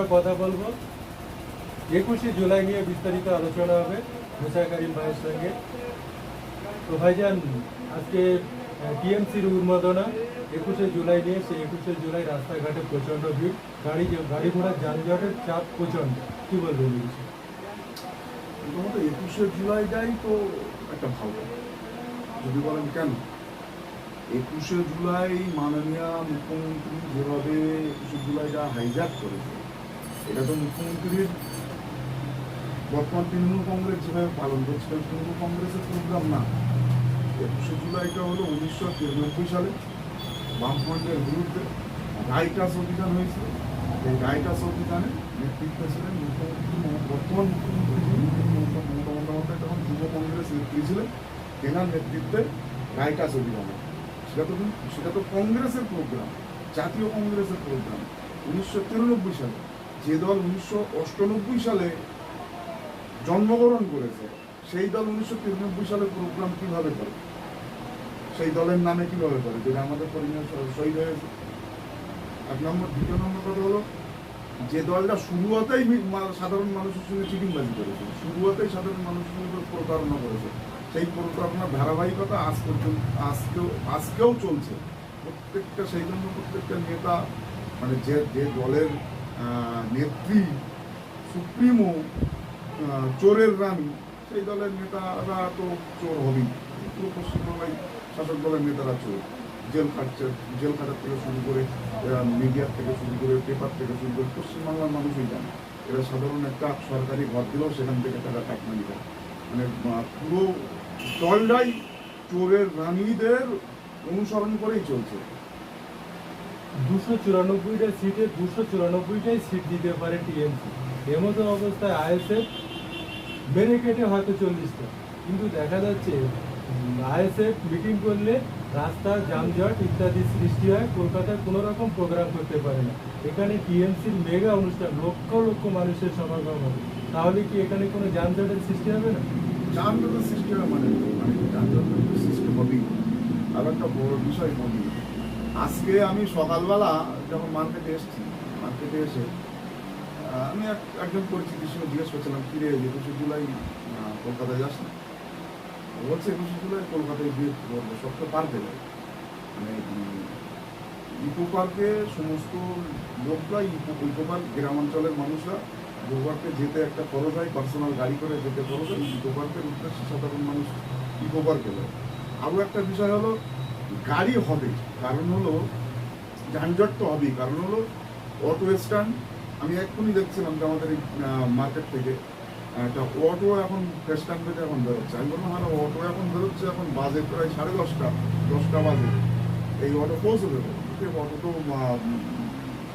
আমরা কথা বলব। একুশে জুলাই নিয়ে বিস্তারিত আলোচনা হবে মুসা করিম ভাইয়ের সঙ্গে। তো ভাইজান, আজকে টিএমসির উন্মোদনা, একুশে জুলাই নিয়ে, সেই একুশে জুলাই রাস্তাঘাটে প্রচণ্ড ভিড়। গাড়ি গাড়ি ঘোড়ার যানজটের চাপ প্রচণ্ড। কি বলবেন এই একুশে জুলাইটাই তো একটা ভালো। যদি বলেন কেন? একুশে জুলাই মাননীয় মুখ্যমন্ত্রী যেভাবে একুশে জুলাইটা হাইজ্যাক করেছে এটা তো মুখ্যমন্ত্রীর বর্তমান তৃণমূল কংগ্রেস, যেভাবে পালন করছিল তৃণমূল কংগ্রেসের প্রোগ্রাম না। একুশে জুলাইটা হলো উনিশশো তিরানব্বই সালে বামফ্রন্টের বিরুদ্ধে রাইটাস অভিযান হয়েছিল। এই রাইটাস অভিযানে নেতৃত্বে ছিলেন মুখ্যমন্ত্রী বর্তমান মুখ্যমন্ত্রী যিনি মমতা বন্দ্যোপাধ্যায় তখন যুব কংগ্রেস নেত্রী ছিলেন। তেনার নেতৃত্বে রাইটাস অভিযানে সেটা তো সেটা তো কংগ্রেসের প্রোগ্রাম জাতীয় কংগ্রেসের প্রোগ্রাম উনিশশো তিরানব্বই সালে যে দল উনিশশো সালে জন্মগ্রহণ করেছে, সেই দল উনিশশো তিরানব্বই সালে প্রোগ্রাম কীভাবে করে? সেই দলের নামে কীভাবে করে? যেটা আমাদের পরিণয় শহীদ হয়েছে। এক নম্বর, দ্বিতীয় নম্বর কথা হলো যে দলটা শুরুয়াতেই মি- সাধারণ মানুষের সঙ্গে চিটিংবাজি করেছে শুরুয়াতেই সাধারণ মানুষের সঙ্গে প্রতারণা করেছে। সেই প্রতারণার ধারাবাহিকতা আজ পর্যন্ত আজকেও আজকেও চলছে। প্রত্যেকটা সেই জন্য প্রত্যেকটা নেতা মানে যে যে দলের নেত্রী, সুপ্রিমো চোরের রানী, সেই দলের নেতারা তো চোর হবেই। পুরো পশ্চিমবাংলায় শাসক দলের নেতারা চোর। জেল খাটছে, জেল খাটার থেকে শুরু করে মিডিয়ার থেকে শুরু করে পেপার থেকে শুরু করে, পশ্চিমবাংলার মানুষই জানে। এরা সাধারণ একটা সরকারি ঘর দিলেও সেখান থেকে তারা টাকমানি দেয় মানে পুরো দলটাই চোরের রানীদের অনুসরণ করেই চলছে। দুশো চুরানব্বইটা সিটে দুশো চুরানব্বইটাই সিট দিতে পারে টিএমসি। এমতো অবস্থায় আইএসএফ মেরে কেটে হয়তো চল্লিশটা। কিন্তু দেখা যাচ্ছে আইএসএফ মিটিং করলে রাস্তা, যানজট ইত্যাদি সৃষ্টি হয়, কলকাতায় কোনো রকম প্রোগ্রাম করতে পারে না। এখানে টিএমসির মেগা অনুষ্ঠান, লক্ষ লক্ষ মানুষের সমাগম হবে। তাহলে কি এখানে কোনো যানজটের সৃষ্টি হবে না? যানজটের সৃষ্টি হয় মানে মানে যানজটের সৃষ্টি হবেই। আর একটা বড় বিষয় বলি আজকে আমি সকালবেলা যখন মার্কেটে এসেছি মার্কেটে এসে আমি এক- একজন পরিচিতির সঙ্গে জিজ্ঞেস করছিলাম ফিরে একুশে জুলাই কলকাতায় যাস না? বলছে, একুশে জুলাই কলকাতায় গিয়ে করব? সব তো পার্কে মানে ইকো পার্কে সমস্ত লোকরা ইকো ইকো পার্ক গ্রামাঞ্চলের মানুষরা ইকো পার্কে যেতে একটা খরচ হয় পার্সোনাল গাড়ি করে যেতে খরচ হয়, ইকো পার্কের উদ্দেশ্যে সাধারণ মানুষ ইকো পার্কে যায়। আরও একটা বিষয় হলো গাড়ি হবে, কারণ হলো যানজট তো হবেই, কারণ হলো অটো স্ট্যান্ড আমি এক্ষুনি দেখছিলাম যে আমাদের এই মার্কেট থেকে, একটা অটো এখন স্ট্যান্ড থেকে এখন বেরোচ্ছে। আমি বললাম হ্যাঁ অটো এখন বেরোচ্ছে, এখন বাজে প্রায় সাড়ে দশটা দশটা বাজে। এই অটো পৌঁছে দেবে। কিন্তু অটো তো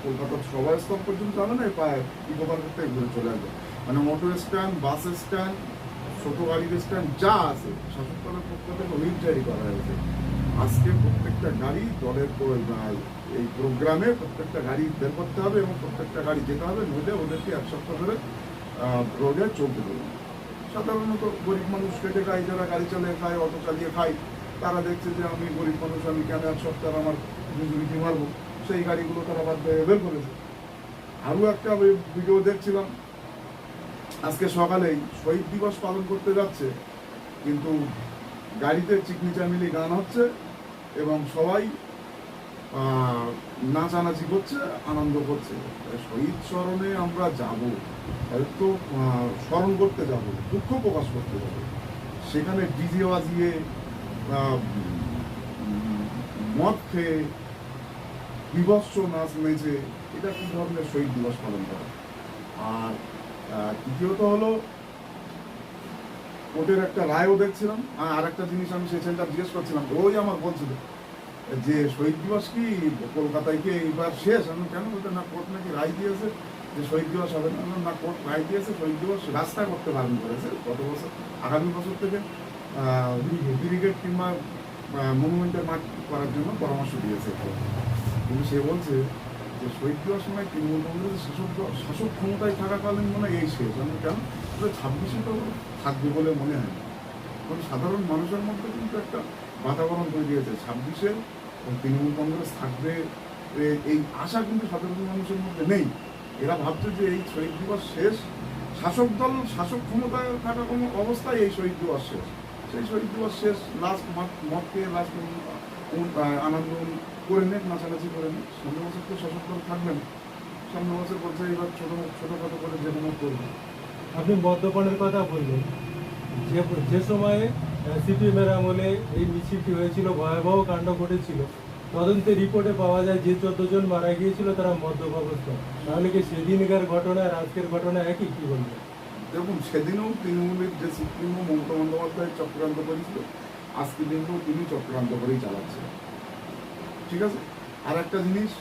কলকাতার সবাই স্তর পর্যন্ত যাবে না, প্রায় ইকো পার্কের থেকে ঘুরে চলে আসবে। মানে অটো স্ট্যান্ড বাস স্ট্যান্ড ছোটো গাড়ির স্ট্যান্ড যা আছে শাসক দলের পক্ষ থেকে হুইল জারি করা হয়েছে। আজকে প্রত্যেকটা গাড়ি দলের এই প্রোগ্রামে প্রত্যেকটা গাড়ি বের করতে হবে এবং প্রত্যেকটা গাড়ি যেতে হবে, নইলে ওদেরকে এক সপ্তাহ ধরে রোডে চলতে না। সাধারণত গরিব মানুষ কেটে খায়, যারা গাড়ি চালিয়ে খায়, অটো চালিয়ে খায়, তারা দেখছে যে আমি গরিব মানুষ, আমি কেন এক সপ্তাহ আমার মজুরি কি মারবো সেই গাড়িগুলো তারা বাদ দিয়ে বের করেছে আরও একটা আমি ভিডিও দেখছিলাম, আজকে সকালেই শহীদ দিবস পালন করতে যাচ্ছে, কিন্তু গাড়িতে চিকনি চামিলি গান হচ্ছে এবং সবাই নাচানাচি করছে, আনন্দ করছে। শহীদ স্মরণে আমরা যাব। হয়তো স্মরণ করতে যাব, দুঃখ প্রকাশ করতে যাব। সেখানে ডিজে বাজিয়ে মদ খেয়ে, বিভৎস নাচ নেচে এটা কি ধরনের শহীদ দিবস পালন করা? আর দ্বিতীয়ত হলো কোর্টের একটা রায়ও দেখছিলাম। আর আরেকটা জিনিস আমি সেই সেন্টার জিজ্ঞেস করছিলাম ওই আমার বলছিল যে, শহীদ দিবস কি? কলকাতায় কি এইবার শেষ? আমি কেন? বলতে না, কোর্ট নাকি রায় দিয়েছে যে শহীদ দিবস হবে না। না, কোর্ট রায় দিয়েছে, শহীদ দিবস রাস্তা করতে বারণ করেছে গত বছর, আগামী বছর থেকে ব্রিগেড কিংবা মনুমেন্টের মাঠ করার জন্য পরামর্শ দিয়েছে। কিন্তু সে বলছে যে শহীদ সময় তৃণমূল কংগ্রেসের শাসক শাসক ক্ষমতায় থাকাকালীন মনে হয় এই শেষ আমি কেন ছাব্বিশে তো থাকবে বলে মনে হয় কারণ সাধারণ মানুষের মধ্যে কিন্তু একটা বাতাবরণ তৈরি হয়েছে। ছাব্বিশে তৃণমূল কংগ্রেস থাকবে এই আশা কিন্তু সাধারণ মানুষের মধ্যে নেই। এরা ভাবছে যে এই শহীদ দিবস শেষ। শাসক দল, শাসক ক্ষমতায় থাকা কোনো অবস্থায় এই শহীদ দিবস শেষ। সেই শহীদ দিবস শেষ, লাস্ট মতকে লাস্ট আনন্দ করে নেক নাচানাচি করে নেক সামনে বছর তো শাসক দল থাকবেন সামনে বছর বলছে এবার ছোটো ছোটোখাটো করে যে কোনো করবে। আপনি মদ্যপানের কথা বললেন। যে যে সময়ে সিপিএমের আমলে এই মিছিলটি হয়েছিল ভয়াবহ কাণ্ড ঘটেছিল তদন্তে রিপোর্টে পাওয়া যায় যে চোদ্দ জন মারা গিয়েছিল তারা মদ্যপ অবস্থায় তাহলে কি সেদিনকার ঘটনা আর আজকের ঘটনা একই? কি বলবেন? দেখুন সেদিনও তৃণমূলের যে সুপ্রিমো মমতা বন্দ্যোপাধ্যায় চক্রান্ত করেছিল আজকে দিনকেও তিনি চক্রান্ত করেই চালাচ্ছে। ঠিক আছে? আর একটা জিনিস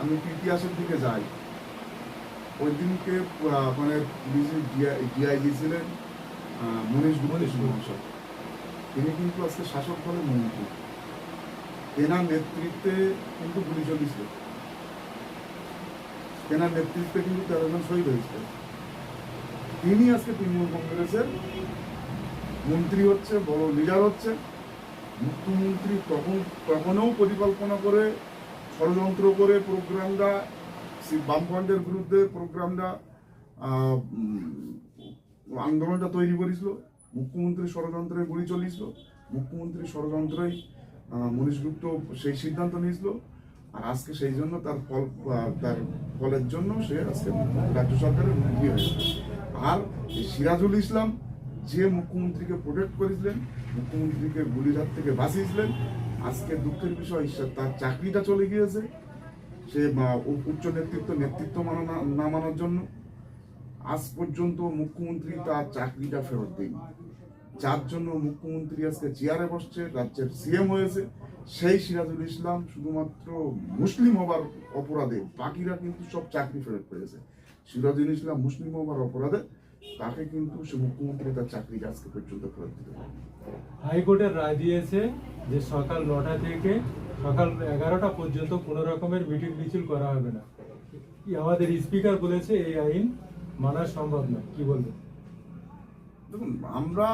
আমি ইতিহাসের দিকে যাই। ওই দিনকে মানে ডিআইজি ছিলেন মনীষ মনীষ মহাশয়। তিনি কিন্তু আজকে শাসক দলের মন্ত্রী। তেনার নেতৃত্বে কিন্তু গুলি চলেছিল তেনার নেতৃত্বে কিন্তু তেরো জন শহীদ হয়েছিল। তিনি আজকে তৃণমূল কংগ্রেসের মন্ত্রী হচ্ছে, বড় লিডার হচ্ছে। মুখ্যমন্ত্রী তখন, তখনও পরিকল্পনা করে, ষড়যন্ত্র করে প্রোগ্রামটা বামফ্রন্টের বিরুদ্ধে প্রোগ্রামটা আন্দোলনটা তৈরি করেছিল। মুখ্যমন্ত্রী ষড়যন্ত্রে গুলি চলিয়েছিল। মুখ্যমন্ত্রী ষড়যন্ত্রই মনীষ গুপ্ত সেই সিদ্ধান্ত নিয়েছিল। আর আজকে সেই জন্য তার ফল তার ফলের জন্য সে আজকে রাজ্য সরকারের মন্ত্রী হয়েছে আর সিরাজুল ইসলাম যে মুখ্যমন্ত্রীকে প্রোটেক্ট করেছিলেন, মুখ্যমন্ত্রীকে গুলির হাত থেকে বাঁচিয়েছিলেন। আজকে দুঃখের বিষয় তার চাকরিটা চলে গিয়েছে। সে উচ্চ নেতৃত্ব নেতৃত্ব না মানার জন্য। আজ পর্যন্ত মুখ্যমন্ত্রী তার চাকরিটা ফেরত দেয়নি। যার জন্য মুখ্যমন্ত্রী আজকে চেয়ারে বসছে, রাজ্যের সিএম হয়েছে। সেই সিরাজুল ইসলাম শুধুমাত্র মুসলিম হবার অপরাধে, বাকিরা কিন্তু সব চাকরি ফেরত পেয়েছে। সিরাজুল ইসলাম মুসলিম হবার অপরাধে তাকে কিন্তু সে মুখ্যমন্ত্রী তার চাকরিটা আজকে পর্যন্ত ফেরত দিতে পারে হাইকোর্টের রায় দিয়েছে যে সকাল নটা থেকে সকাল এগারোটা পর্যন্ত কোনো রকমের মিটিং মিছিল করা হবে না। আমাদের স্পিকার বলেছে এই আইন মানা সম্ভব না কি বলবেন? দেখুন আমরা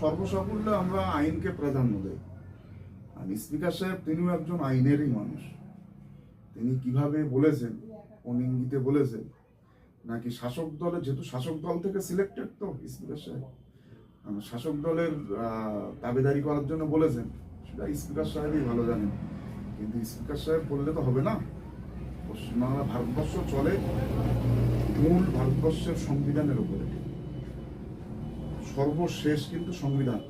সর্বসাকুল্যে আমরা আইনকে প্রাধান্য দেই। আর স্পিকার সাহেব তিনিও একজন আইনেরই মানুষ। তিনি কীভাবে বলেছেন কোন ইঙ্গিতে বলেছেন নাকি শাসক দলে, যেহেতু শাসক দল থেকে সিলেক্টেড তো স্পিকার সাহেব। শাসক দলের দাবিদারি করার জন্য বলেছেন। সেটা স্পিকার সাহেবই ভালো জানেন। কিন্তু স্পিকার সাহেব বললে তো হবে না। পশ্চিমবাংলা ভারতবর্ষ চলে মূল ভারতবর্ষের সংবিধানের উপরে। সর্বশেষ কিন্তু সংবিধান।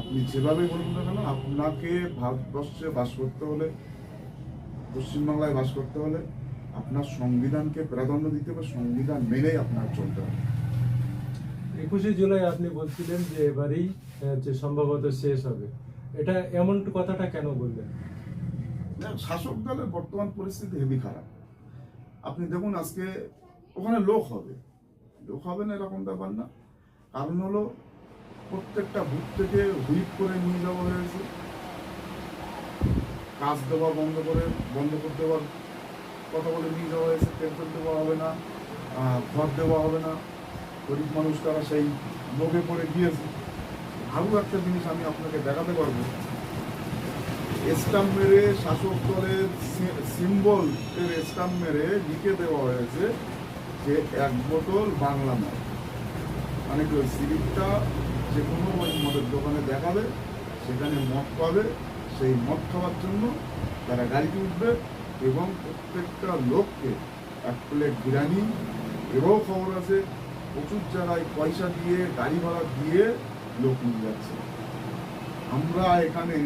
আপনি যেভাবে বলুন না কেন, আপনাকে ভারতবর্ষে বাস করতে হলে, পশ্চিমবাংলায় বাস করতে হলে আপনার সংবিধানকে প্রাধান্য দিতে হবে সংবিধান মেনেই আপনার চলতে হবে। একুশে জুলাই আপনি বলছিলেন যে এবারেই যে সম্ভবত শেষ হবে। এটা এমন কথাটা কেন বললেন? শাসক দলের বর্তমান পরিস্থিতি হেবি খারাপ। আপনি দেখুন আজকে ওখানে লোক হবে। লোক হবে না এরকম ব্যাপার না। কারণ হলো প্রত্যেকটা বুথ থেকে হুইপ করে নিয়ে যাওয়া হয়েছে। কাজ দেওয়া বন্ধ করে বন্ধ করে দেওয়ার কথা বলে নিয়ে যাওয়া হয়েছে পেনশন দেওয়া হবে না ঘর দেওয়া হবে না। গরিব মানুষ তারা সেই লোভে পড়ে গিয়েছে। আরও একটা জিনিস আমি আপনাকে দেখাতে পারব। স্টাম্প মেরে শাসক দলের সিম্বল এর স্টাম্প মেরে লিখে দেওয়া হয়েছে যে এক বোতল বাংলা মদ। মানে কি সিলিপটা যে কোনো মদের দোকানে দেখাবে, সেখানে মদ পাবে, সেই মদ খাওয়ার জন্য তারা গাড়িতে উঠবে এবং প্রত্যেকটা লোককে এক প্লেট বিরিয়ানি এরও খবর আছে, প্রচুর জায়গায় পয়সা দিয়ে, গাড়ি ভাড়া দিয়ে লোক নিয়ে যাচ্ছে। আমরা এখানে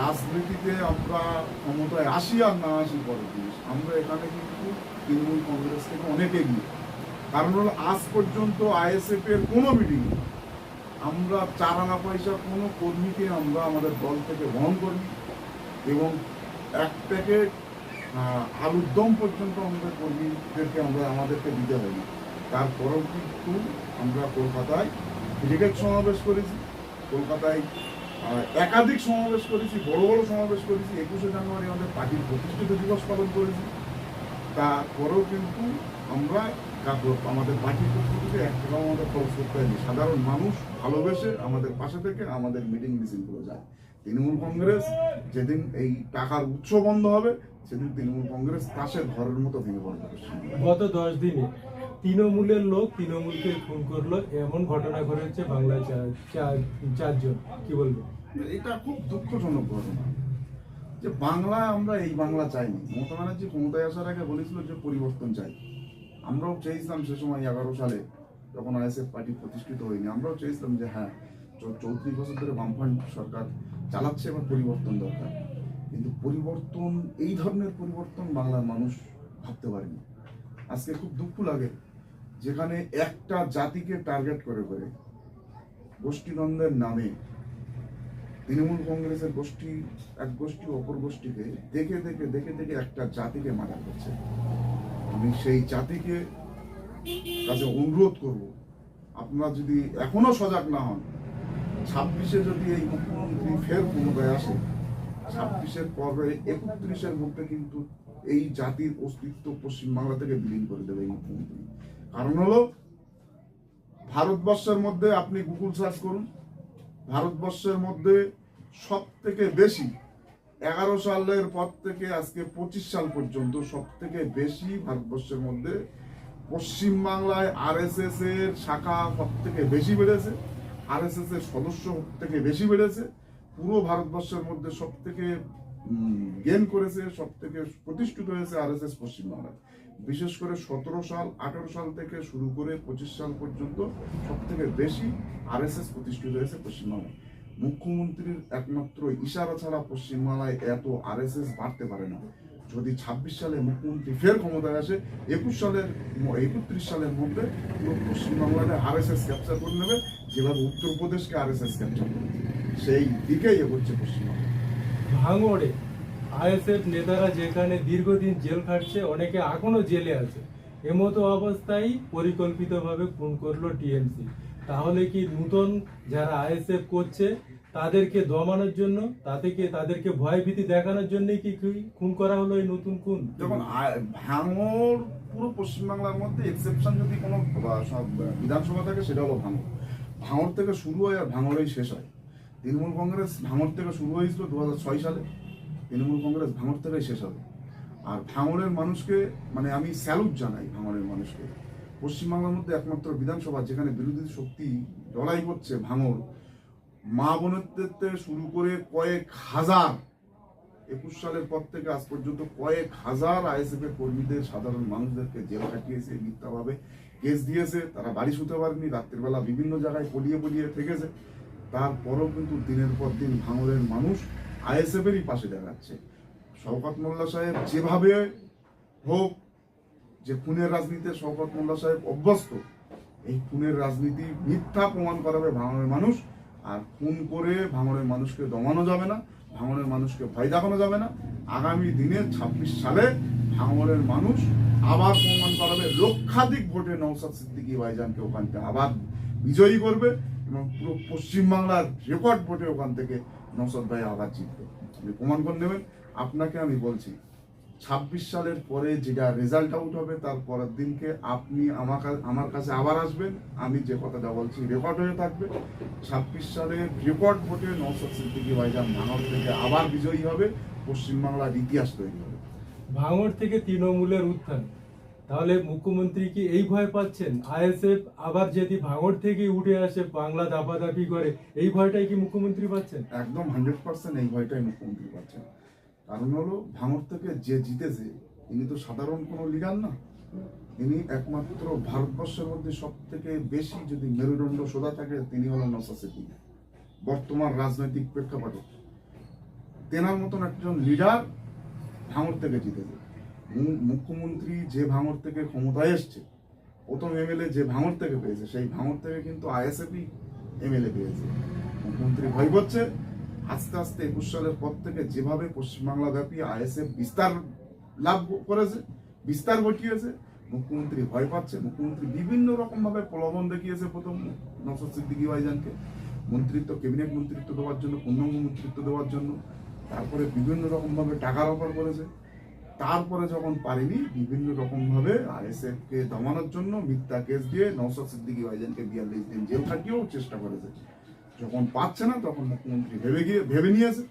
রাজনীতিতে আমরা ক্ষমতায় আসি আর না আসি পরের জিনিস। আমরা এখানে কিন্তু তৃণমূল কংগ্রেস থেকে অনেক এগিয়ে। কারণ হলো, আজ পর্যন্ত আইএসএফ এর কোনো মিটিং আমরা চার আনা পয়সা কোনো কর্মীকে আমরা আমাদের দল থেকে বহন করি এবং এক প্যাকেট আলুর দম পর্যন্ত আমাদের কর্মীদেরকে আমরা, আমাদেরকে দিতে হয় না তারপরেও কিন্তু আমরা কলকাতায় ব্রিগেড সমাবেশ করেছি। কলকাতায় একাধিক সমাবেশ করেছি, বড় বড় সমাবেশ করেছি। একুশে জানুয়ারি আমাদের পার্টির প্রতিষ্ঠিত দিবস পালন করেছি। তারপরেও কিন্তু আমরা আমাদের পার্টির থেকে এক টাকাও আমাদের খরচ করতে হয়নি সাধারণ মানুষ ভালোবেসে আমাদের পাশে থেকে আমাদের মিটিং মিছিলগুলো যায়। তৃণমূল কংগ্রেস যেদিন এই টাকার উৎস বন্ধ হবে সেদিন তৃণমূল কংগ্রেস তাসের ঘরের মতো ভেঙে পড়বে গত দশ দিনে তৃণমূলের লোক তৃণমূলকে খুন করল এমন ঘটনা ঘটেছে চার- চারজন। কি বলব? এটা খুব দুঃখজনক ঘটনা। যে বাংলায় আমরা এই বাংলা চাইনি। মমতা ব্যানার্জি ক্ষমতায় আসার আগে বলেছিল যে পরিবর্তন চাই। আমরাও চেয়েছিলাম সে সময় এগারো সালে যখন আইএসএফ পার্টি প্রতিষ্ঠিত হয়নি আমরাও চেয়েছিলাম যে হ্যাঁ চৌত্রিশ বছর ধরে বামফ্রন্ট সরকার চালাচ্ছে এবার পরিবর্তন দরকার। কিন্তু পরিবর্তন, এই ধরনের পরিবর্তন বাংলার মানুষ ভাবতে পারেনি। আজকে খুব দুঃখ লাগে, যেখানে একটা জাতিকে টার্গেট করে করে গোষ্ঠীদ্বন্দ্বের নামে তৃণমূল কংগ্রেসের গোষ্ঠী, এক গোষ্ঠী অপর গোষ্ঠীকে দেখে দেখে দেখে দেখে একটা জাতিকে মারা করছে। আমি সেই জাতিকে কাছে অনুরোধ করব, আপনারা যদি এখনও সজাগ না হন ছাব্বিশে যদি এই মুখ্যমন্ত্রী ফের ক্ষমতায় আসে, ছাব্বিশের পরে একত্রিশের মধ্যে কিন্তু এই জাতির অস্তিত্ব পশ্চিমবাংলা থেকে বিলীন করে দেবে এই মুখ্যমন্ত্রী। কারণ হলো, ভারতবর্ষের মধ্যে আপনি গুগল সার্চ করুন, ভারতবর্ষের মধ্যে সব থেকে বেশি এগারো সালের পর থেকে আজকে পঁচিশ সাল পর্যন্ত সব থেকে বেশি ভারতবর্ষের মধ্যে পশ্চিমবাংলায় আর এস এর শাখা সব থেকে বেশি বেড়েছে। আরএসএস এর সদস্য থেকে বেশি বেড়েছে। পুরো ভারতবর্ষের মধ্যে সব থেকে গেন করেছে সব থেকে প্রতিষ্ঠিত হয়েছে আরএসএস পশ্চিমবাংলায় বিশেষ করে সতেরো সাল, আঠারো সাল থেকে শুরু করে পঁচিশ সাল পর্যন্ত সব থেকে বেশি আরএসএস প্রতিষ্ঠিত হয়েছে পশ্চিমবাংলায়। মুখ্যমন্ত্রীর একমাত্র ইশারা ছাড়া পশ্চিমবাংলায় এত আরএসএস বাড়তে পারে না। যদি ছাব্বিশ সালে মুখ্যমন্ত্রী ফের ক্ষমতায় আসে, একুশ সালের, একত্রিশ সালের মধ্যে পুরো পশ্চিমবাংলাতে আরএসএস ক্যাপচার করে নেবে। যেভাবে উত্তরপ্রদেশকে আরএসএস ক্যাপচার করেছে সেই দিকেই এগোচ্ছে পশ্চিমবাংলা ভাঙড়ে আইএসএফ নেতারা যেখানে দীর্ঘদিন জেল খাটছে অনেকে এখনও জেলে আছে। এমতো অবস্থায় পরিকল্পিতভাবে খুন করল টিএমসি তাহলে কি নূতন যারা আইএসএফ করছে তাদেরকে দমানোর জন্য তাদেরকে তাদেরকে ভয়ভীতি দেখানোর জন্য কি খুন করা হলো এই নতুন খুন? যখন ভাঙড় পুরো পশ্চিমবাংলার মধ্যে এক্সেপশন যদি কোনো সব বিধানসভা থাকে সেটা হলো ভাঙড়। ভাঙড় থেকে শুরু হয় আর ভাঙরেই শেষ হয়। তৃণমূল কংগ্রেস ভাঙর থেকে শুরু হয়েছিল দু ছয় সালে। তৃণমূল কংগ্রেস ভাঙর থেকেই শেষ হবে। আর ভাঙরের মানুষকে মানে আমি স্যালুট জানাই ভাঙড়ের মানুষকে। পশ্চিমবাংলার মধ্যে একমাত্র বিধানসভা যেখানে বিরোধী শক্তি লড়াই করছে ভাঙড় মা বোনের থেকে শুরু করে কয়েক হাজার, একুশ সালের পর থেকে আজ পর্যন্ত কয়েক হাজার আইএসএফ এর কর্মীদের, সাধারণ মানুষদেরকে জেল কাটিয়েছে মিথ্যাভাবে। কেস দিয়েছে, তারা বাড়ি শুতে পারেনি, রাত্রির বেলা বিভিন্ন জায়গায় পলিয়ে পলিয়ে থেকেছে। তারপরও কিন্তু দিনের পর দিন ভাঙরের মানুষ আইএসএফ এরই পাশে দাঁড়াচ্ছে। শওকত মোল্লা সাহেব যেভাবে হোক, যে খুনের রাজনীতিতে শওকত মোল্লা সাহেব অভ্যস্ত, এই খুনের রাজনীতি মিথ্যা প্রমাণ করাবে ভাঙনের মানুষ, আর খুন করে ভাঙনের মানুষকে দমানো যাবে না, ভাঙনের মানুষকে ভয় দেখানো যাবে না। আগামী দিনে ছাব্বিশ সালে ভাঙনের মানুষ আবার প্রমাণ করাবে লক্ষাধিক ভোটে নৌসাদ সিদ্দিকী ভাইজানকে ওখান থেকে আবার বিজয়ী করবে এবং পুরো পশ্চিমবাংলার রেকর্ড ভোটে ওখান থেকে নৌসাদ ভাই আবার জিতবে। আপনি প্রমাণ করে নেবেন, আপনাকে আমি বলছি, ছাব্বিশ সালের পরে যেটা রেজাল্ট আউট হবে, তার পরের দিনকে আপনি আমার আমার কাছে আবার আসবেন, আমি যে কথাটা বলছি রেকর্ড হয়ে থাকবে। ছাব্বিশ সালের রেকর্ড ভোটে নৌসাদ সিদ্দিকী ভাইজান ভাঙর থেকে আবার বিজয়ী হবে, পশ্চিমবাংলার ইতিহাস তৈরি হবে। ভাঙড় থেকে তৃণমূলের উত্থান। তাহলে মুখ্যমন্ত্রী কি এই ভয় পাচ্ছেন? আইএসএফ আবার যদি ভাঙড় থেকে উঠে আসে, বাংলা দাপাদাপি করে, এই ভয়টাই কি মুখ্যমন্ত্রী পাচ্ছেন? একদম হান্ড্রেড পার্সেন্ট এই ভয়টাই মুখ্যমন্ত্রী পাচ্ছেন। কারণ হলো ভাঙর থেকে যে জিতেছে, ইনি তো সাধারণ কোনো লিডার না। ইনি একমাত্র ভারতবর্ষের মধ্যে সব থেকে বেশি যদি মেরুদণ্ড সোজা থাকে, তিনি হলেন নসা সিদ্দিকী বর্তমান রাজনৈতিক প্রেক্ষাপটে। তেনার মতন একজন লিডার ভাঙর থেকে জিতেছে। মুখ্যমন্ত্রী যে ভাঙর থেকে ক্ষমতায় এসছে, প্রথম এমএলএ যে ভাঙর থেকে পেয়েছে, সেই ভাঙর থেকে কিন্তু আইএসএফই এমএলএ পেয়েছে। মুখ্যমন্ত্রী ভয় করছে আস্তে আস্তে একুশ সালের পর থেকে যেভাবে পশ্চিমবাংলা ব্যাপী আইএসএফ বিস্তার লাভ করেছে, বিস্তার ঘটিয়েছে, মুখ্যমন্ত্রী ভয় পাচ্ছে। মুখ্যমন্ত্রী বিভিন্ন রকম ভাবে প্রলোভন দেখিয়েছে প্রথম নসর সিদ্দিকী ভাইজানকে। মন্ত্রিত্ব, ক্যাবিনেট মন্ত্রিত্ব দেওয়ার জন্য, পূর্ণাঙ্গ মন্ত্রিত্ব দেওয়ার জন্য। তারপরে বিভিন্ন রকম ভাবে টাকার অফার করেছে। তারপরে যখন পারেনি, বিভিন্ন রকম ভাবে আইএসএফ কে দমানোর জন্য মিথ্যা কেস দিয়ে নৌসাদ সিদ্দিকী ভাইজানকে বিয়াল্লিশ দিন জেল খাটিয়েও চেষ্টা করেছে। যখন পাচ্ছে না, তখন মুখ্যমন্ত্রী ভেবে গিয়ে, ভেবে নিয়েছে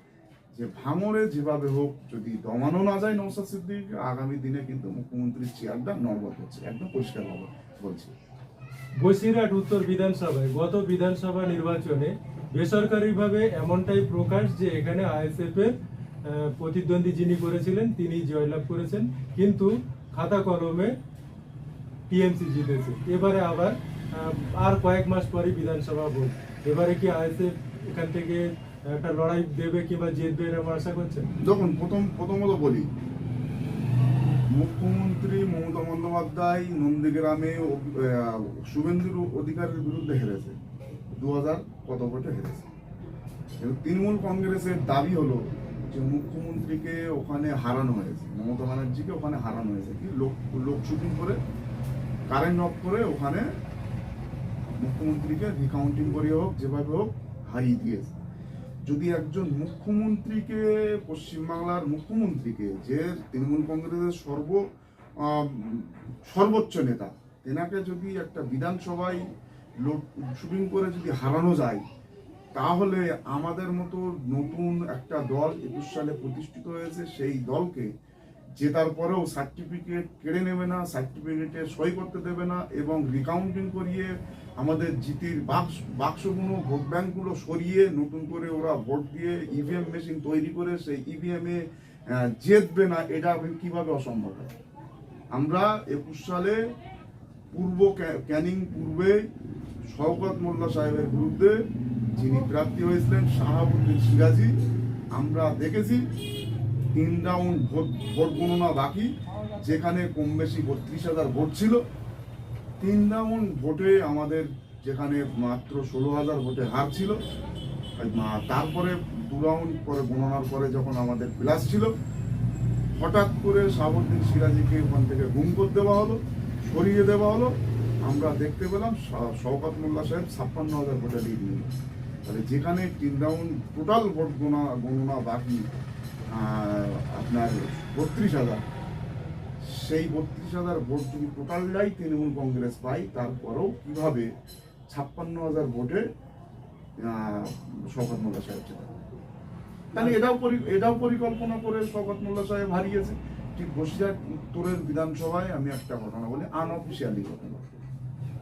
যে ভাঙরে যেভাবে হোক যদি দমানো না যায় নৌসাদ সিদ্দিক আগামী দিনে কিন্তু মুখ্যমন্ত্রীর চেয়ারটা নর্বত হচ্ছে একদম পরিষ্কার ভাবে বলছি। বসিরহাট উত্তর বিধানসভায় গত বিধানসভা নির্বাচনে বেসরকারিভাবে এমনটাই প্রকাশ যে এখানে আইএসএফ এর প্রতিদ্বন্দ্বী যিনি করেছিলেন, তিনি জয়লাভ করেছেন, কিন্তু খাতা কলমে টিএমসি জিতেছে। এবারে আবার আর কয়েক মাস পরে বিধানসভা ভোট। এবারে কি আইএসএফ এখান থেকে একটা লড়াই দেবে কিংবা জিতবে এরকম আশা করছেন? যখন প্রথম, প্রথমত বলি, মুখ্যমন্ত্রী মমতা বন্দ্যোপাধ্যায় নন্দীগ্রামে শুভেন্দুর অধিকারের বিরুদ্ধে হেরেছে। দু হাজার কত ভোটে হেরেছে। কিন্তু তৃণমূল কংগ্রেসের দাবি হলো যে মুখ্যমন্ত্রীকে ওখানে হারানো হয়েছে, মমতা ব্যানার্জিকে ওখানে হারানো হয়েছে। কি লোক লোক শুটিং করে কারেন্ট অফ করে ওখানে মুখ্যমন্ত্রীকে রিকাউন্টিং করে হোক, যেভাবে হোক, হারিয়ে দিয়েছে। যদি একজন মুখ্যমন্ত্রীকে, পশ্চিমবাংলার মুখ্যমন্ত্রীকে, যে তৃণমূল কংগ্রেসের সর্ব সর্বোচ্চ নেতা, তেনাকে যদি একটা বিধানসভায় শুটিং করে যদি হারানো যায় তাহলে আমাদের মতো নতুন একটা দল একুশ সালে প্রতিষ্ঠিত হয়েছে সেই দলকে জেতার পরেও সার্টিফিকেট কেড়ে নেবে না সার্টিফিকেটে সই করতে দেবে না এবং রিকাউন্টিং করিয়ে আমাদের জিতির বাক্স বাক্সগুলো ভোট ব্যাংকগুলো সরিয়ে নতুন করে ওরা ভোট দিয়ে ইভিএম মেশিন তৈরি করে সেই ইভিএম আহ, জিতবে না এটা কীভাবে অসম্ভব আমরা একুশ সালে পূর্ব ক্যানিং পূর্বে শওকত মোল্লা সাহেবের বিরুদ্ধে যিনি প্রার্থী হয়েছিলেন শাহাবুদ্দিন সিরাজি, আমরা দেখেছি তিন রাউন্ড ভোট ভোট গণনা বাকি, যেখানে কম বেশি বত্রিশ হাজার ভোট ছিল। তিন রাউন্ড ভোটে আমাদের যেখানে মাত্র ষোলো হাজার ভোটে হার ছিল তারপরে দু রাউন্ড পরে গণনার পরে যখন আমাদের প্লাস ছিল, হঠাৎ করে শাহাবুদ্দিন সিরাজিকে ওখান থেকে গুম করে দেওয়া হলো, সরিয়ে দেওয়া হলো। আমরা দেখতে পেলাম শওকত মোল্লা সাহেব ছাপ্পান্ন হাজার ভোটে লিড নিল তাহলে যেখানে তিন রাউন্ড টোটাল ভোট গোনা, গণনা বাকি আপনার বত্রিশ হাজার। সেই বত্রিশ হাজার ভোট যদি টোটালটাই তৃণমূল কংগ্রেস পায়, তারপরেও কীভাবে ছাপ্পান্ন হাজার ভোটে শওকত মোল্লা সাহেব জেতা তাহলে এটাও এটাও পরিকল্পনা করে শওকত মোল্লা সাহেব হারিয়েছে। ঠিক বসিরহাট উত্তরের বিধানসভায় আমি একটা ঘটনা বলি আনঅফিসিয়ালি ঘটনা।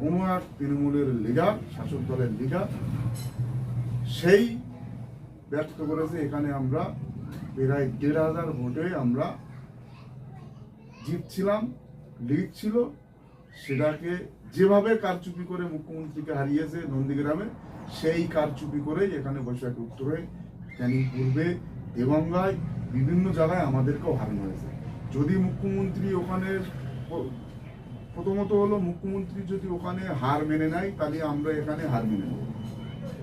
কোনো এক তৃণমূলের লিডার, শাসক দলের লিডার, সেই ব্যক্ত করেছে এখানে আমরা প্রায় দেড় হাজার ভোটে আমরা জিতছিলাম, লিড ছিল। সেটাকে যেভাবে কারচুপি করে মুখ্যমন্ত্রীকে হারিয়েছে নন্দীগ্রামে, সেই কারচুপি করেই এখানে বৈশাখ উত্তরে ক্যানিং পূর্বে দেগঙ্গায় বিভিন্ন জায়গায় আমাদেরকেও হারানো হয়েছে। যদি মুখ্যমন্ত্রী ওখানে প্রথমত হলো মুখ্যমন্ত্রী যদি ওখানে হার মেনে নেয়, তাহলে আমরা এখানে হার মেনে নেব।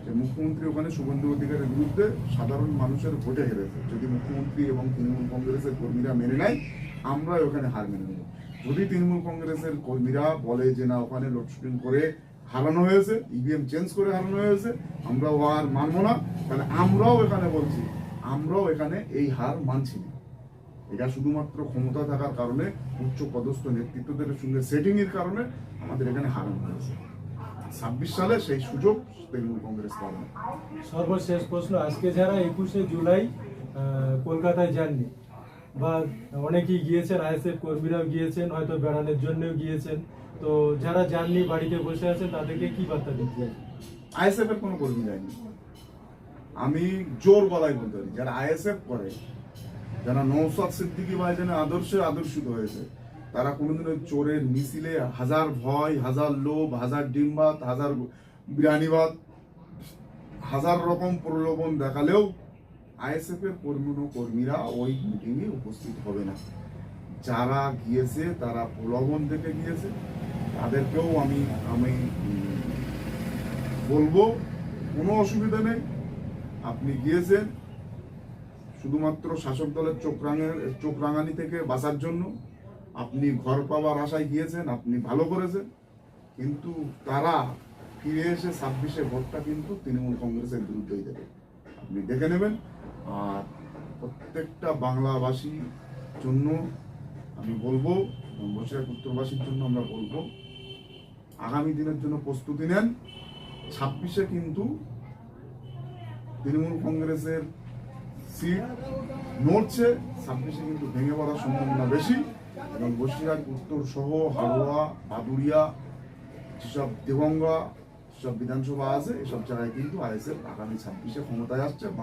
যে মুখ্যমন্ত্রী ওখানে শুভেন্দু অধিকারের বিরুদ্ধে সাধারণ মানুষের ভোটে হেরেছে। যদি মুখ্যমন্ত্রী এবং তৃণমূল কংগ্রেসের কর্মীরা মেনে নেয়, আমরা ওখানে হার মেনে নেব। যদি তৃণমূল কংগ্রেসের কর্মীরা বলে যে, না, ওখানে লোডশেডিং করে হারানো হয়েছে, ইভিএম চেঞ্জ করে হারানো হয়েছে আমরা ও আর মানবো না, তাহলে আমরাও এখানে বলছি, আমরাও এখানে এই হার মানছি না। এটা শুধুমাত্র ক্ষমতা থাকার কারণে উচ্চ পদস্থ নেতৃত্বদের সঙ্গে সেটিং এর কারণে আমাদের এখানে হারানো হয়েছে ছাব্বিশ সালে সেই সুযোগ তৃণমূল কংগ্রেস পাবে। সর্বশেষ প্রশ্ন আজকে যারা একুশে জুলাই কলকাতায় যাননি বা অনেকেই গিয়েছেন আইএসএফ কর্মীরাও গিয়েছেন হয়তো বেড়ানোর জন্যও গিয়েছেন তো যারা যাননি বাড়িতে বসে আছেন তাদেরকে কি বার্তা দিতে চাই? আইএসএফ এর কোনো কর্মী যায়নি আমি জোর গলায় বলতে পারি যারা আইএসএফ করে যারা নৌসাদ সিদ্দিকি ভাইজানের আদর্শে আদর্শিত হয়েছে, তারা কোনোদিনও চোরের মিছিলে হাজার ভয়, হাজার লোভ, হাজার ডিমবাত, হাজার বিরানিবাদ হাজার রকম প্রলোভন দেখালেও আইএসএফ এর কর্মী কর্মীরা ওই মিটিংয়ে উপস্থিত হবে না। যারা গিয়েছে, তারা প্রলোভন দেখে গিয়েছে। তাদেরকেও আমি আমি বলব, কোনো অসুবিধা নেই। আপনি গিয়েছেন শুধুমাত্র শাসক দলের চোখ রাঙের চোখ রাঙানি থেকে বাঁচার জন্য। আপনি ঘর পাওয়ার আশায় গিয়েছেন, আপনি ভালো করেছেন। কিন্তু তারা ফিরে এসে ছাব্বিশে ভোটটা কিন্তু তৃণমূল কংগ্রেসের বিরুদ্ধেই দেবে। আপনি দেখে নেবেন। আর প্রত্যেকটা বাংলাভাষীর জন্য আমি বলব এবং উত্তরবাসীর জন্য আমরা বলব, আগামী দিনের জন্য প্রস্তুতি নেন। ছাব্বিশে কিন্তু তৃণমূল কংগ্রেসের সিট নড়ছে ছাব্বিশে কিন্তু ভেঙে পড়ার সম্ভাবনা বেশি এবং বসিরহাট উত্তর সহ হাড়োয়া ভাদুরিয়া যেসব দেবঙ্গা সব বিধানসভা আছে, এসব জায়গায় কিন্তু আইএসএফ আগামী ছাব্বিশে ক্ষমতায় আসছে।